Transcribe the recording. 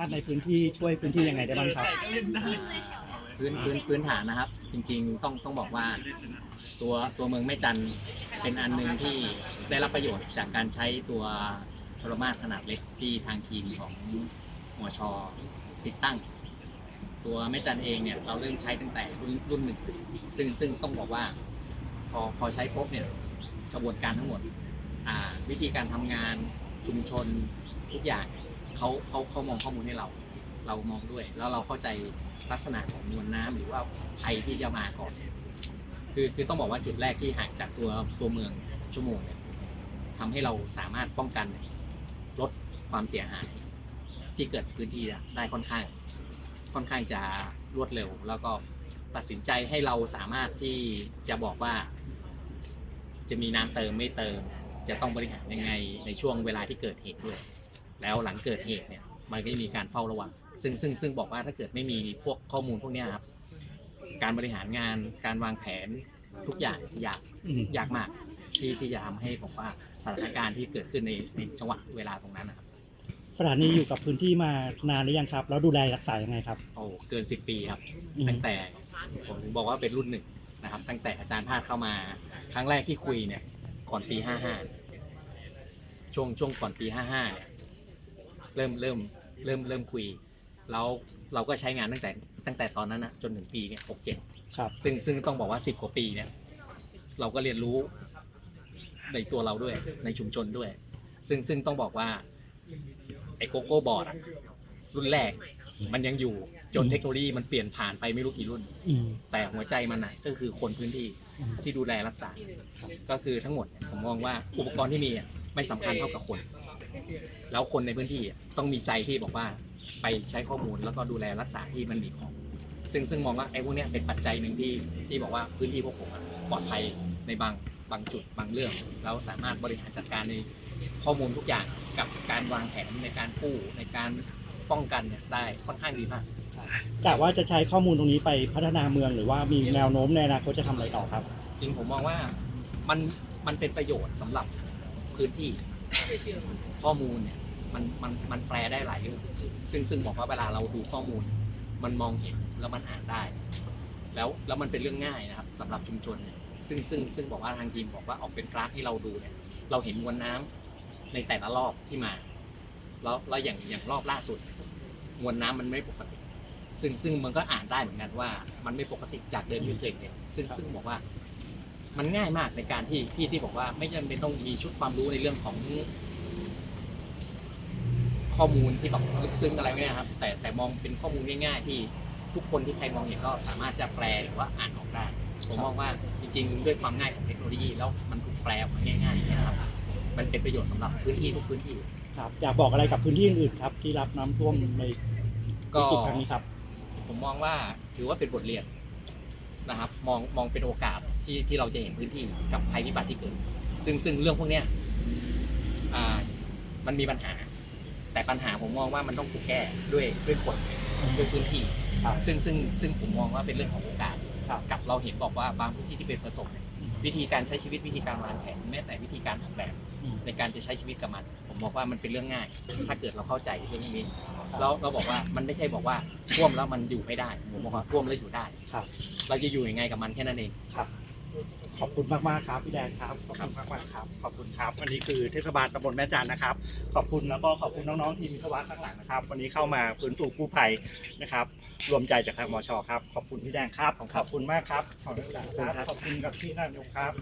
ารถในพื้นที่ช่วยพื้นที่ยังไงได้บ้างครับ พื้นพื้นพื้นฐานนะครับ จริงๆต้องต้องบอกว่าตัวตัวเมืองแม่จันเป็นอันหนึ่งที่ได้รับประโยชน์จากการใช้ตัวโทรมาสขนาดเล็กที่ทางทีมของหัวชอติดตั้ง ตัวแม่จันเองเนี่ยเราเริ่มใช้ตั้งแต่รุ่นรุ่นหนึ่งซึ่งซึ่งต้องบอกว่าพอพอใช้ปุ๊บเนี่ยกระบวนการทั้งหมดวิธีการทำงานชุมชนทุกอย่าง เขาเขาเขามองข้อมูลให้เรา เรามองด้วย แล้วเราเข้าใจลักษณะของมวลน้ำหรือว่าภัยที่จะมาก่อนคือคือต้องบอกว่าจุดแรกที่ห่างจากตัวตัวเมืองชั่วโมงเนี่ยทำให้เราสามารถป้องกันลดความเสียหายที่เกิดพื้นที่ได้ค่อนข้าง ค่อนข้างจะรวดเร็ว แล้วก็ตัดสินใจให้เราสามารถที่จะบอกว่า จะมีน้ำเติมไม่เติม จะต้องบริหารยังไงในช่วงเวลาที่เกิดเหตุด้วย แล้วหลังเกิดเหตุเนี่ยมันก็จะมีการเฝ้าระวัง ซึ่งซึ่งซึ่งบอกว่าถ้าเกิดไม่มีพวกข้อมูลพวกเนี้ยครับการบริหารงานการวางแผนทุกอย่างยากอืมยากมากที่ที่จะทำให้ผมว่าสถานการณ์ที่เกิดขึ้นในในจังหวะเวลาตรงนั้นนะครับสถานีอยู่กับพื้นที่มานานหรือยังครับแล้วดูแลรักษายังไงครับโอ้เกินสิบปีครับ อืมตั้งแต่ผมถึงบอกว่าเป็นรุ่นหนึ่งนะครับ ตั้งแต่อาจารย์พาดเข้ามา ครั้งแรกที่คุยเนี่ยก่อนปีห้าห้าช่วงช่วงก่อนปีห้าห้าเนี่ย เริ่มเริ่มเริ่มเริ่มคุย แล้วเราก็ใช้งานตั้งแต่ตั้งแต่ตอนนั้นนะจนถึงปีเนี่ยหกเจ็ดครับ ซึ่งซึ่งต้องบอกว่าสิบกว่าปีเนี่ย เราก็เรียนรู้ในตัวเราด้วยในชุมชนด้วย ซึ่งซึ่งต้องบอกว่าไอ้โกโก้บอร์ดอะรุ่นแรกมันยังอยู่จนเทคโนโลยีมันเปลี่ยนผ่านไปไม่รู้กี่รุ่นอืมแต่หัวใจมันน่ะก็คือคนพื้นที่อืมที่ดูแลรักษา ก็คือทั้งหมดเนี่ยผมมองว่าอุปกรณ์ที่มีอะไม่สำคัญเท่ากับคน แล้วคนในพื้นที่อะต้องมีใจที่บอกว่าไปใช้ข้อมูลแล้วก็ดูแลรักษาที่มันมีของ ซึ่งซึ่งมองว่าไอ้พวกเนี้ยเป็นปัจจัยหนึ่งที่ที่บอกว่าพื้นที่พวกผมอะปลอดภัยในบางบางจุดบางเรื่อง แล้วสามารถบริหารจัดการในข้อมูลทุกอย่างกับการวางแผนในการกู้ในการป้องกันเนี่ยได้ค่อนข้างดีมากกะว่าจะใช้ข้อมูลตรงนี้ไปพัฒนาเมืองหรือว่ามีแนวโน้มในอนาคตจะทำอะไรต่อครับ จริงผมมองว่ามันมันเป็นประโยชน์สำหรับพื้นที่ข้อมูลเนี่ย มันมันมันแปลได้หลายเรื่องซึ่งซึ่งบอกว่าเวลาเราดูข้อมูล มันมองเห็นแล้วมันอ่านได้ แล้วแล้วมันเป็นเรื่องง่ายนะครับสำหรับชุมชนเนี่ยซึ่งซึ่งซึ่งบอกว่าทางทีมบอกว่าออกเป็นกราฟให้เราดูเนี่ยเราเห็นมวลน้ำในแต่ละรอบที่มา แล้วแล้วอย่างอย่างรอบล่าสุด มวลน้ำมันไม่ปกติ ซึ่งซึ่งมันก็อ่านได้เหมือนกันว่า มันไม่ปกติจากเดิมที่เคยเป็นซึ่งซึ่งบอกว่ามันง่ายมากในการที่ที่ที่บอกว่าไม่จำเป็นต้องมีชุดความรู้ในเรื่องของ ข้อมูลที่แบบลึกซึ้งอะไรเนี่ยครับ แต่แต่มองเป็นข้อมูลง่ายๆ ที่ทุกคนที่ใครมองเห็นก็สามารถจะแปลหรือว่าอ่านออกได้ ผมมองว่าจริงๆ ด้วยความง่ายของเทคโนโลยีแล้วมันถูกแปลออกมาง่ายๆเนี่ยนะครับมันเป็นประโยชน์สำหรับพื้นที่ทุกพื้นที่ครับอยากบอกอะไรกับพื้นที่อื่นๆครับที่รับน้ำท่วมในก็วิกฤตครั้งนี้ครับ ผมมองว่าถือว่าเป็นบทเรียนนะครับ มองมองเป็นโอกาสที่ที่เราจะเห็นพื้นที่กับภัยพิบัติที่เกิด ซึ่งซึ่งเรื่องพวกเนี้ยอ่ามันมีปัญหา แต่ปัญหาผมมองว่ามันต้องถูกแก้ด้วยด้วยคนด้วยพื้นที่ครับซึ่งซึ่งซึ่งผมมองว่าเป็นเรื่องของโอกาสครับกับเราเห็นบอกว่าบางพื้นที่ที่เป็นประสบเนี่ยวิธีการใช้ชีวิตวิธีการวางแผนแม้แต่วิธีการออกแบบอืมในการจะใช้ชีวิตกับมัน ผมบอกว่ามันเป็นเรื่องง่าย ถ้าเกิดเราเข้าใจเรื่องนี้เราเราบอกว่ามันไม่ใช่บอกว่าท่วมแล้วมันอยู่ไม่ได้ผมบอกว่าท่วมแล้วอยู่ได้ครับเราจะอยู่ยังไงกับมันแค่นั้นเองครับ ขอบคุณมากมากๆครับพี่แดนครับขอบคุณมากมากๆครับขอบคุณครับวันนี้คือเทศบาลตำบลแม่จันนะครับ ขอบคุณแล้วก็ขอบคุณน้องๆทีมวิศวะข้างหลังนะครับ วันนี้เข้ามาฟื้นฟูกู้ภัยนะครับ รวมใจจากทางมชครับขอบคุณพี่แดงครับขอบคุณมากครับขอบคุณครับขอบคุณกับพี่นายกครับ